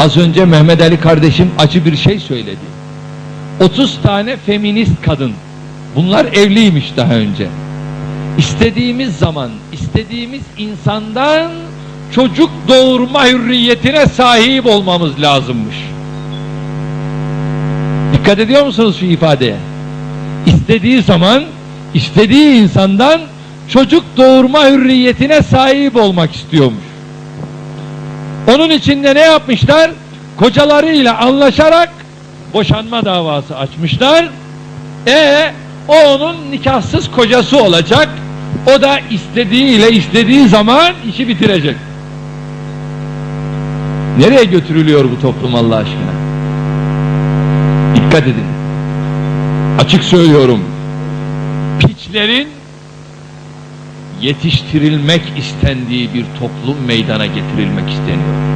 Az önce Mehmet Ali kardeşim acı bir şey söyledi. 30 tane feminist kadın. Bunlar evliymiş daha önce. İstediğimiz zaman, istediğimiz insandan çocuk doğurma hürriyetine sahip olmamız lazımmış. Dikkat ediyor musunuz şu ifadeye? İstediği zaman, istediği insandan çocuk doğurma hürriyetine sahip olmak istiyormuş. Onun için de ne yapmışlar? Kocalarıyla anlaşarak boşanma davası açmışlar. E o onun nikahsız kocası olacak. O da istediğiyle istediği zaman işi bitirecek. Nereye götürülüyor bu toplum Allah aşkına? Dikkat edin. Açık söylüyorum. Piçlerin yetiştirilmek istendiği bir toplum meydana getirilmek isteniyor.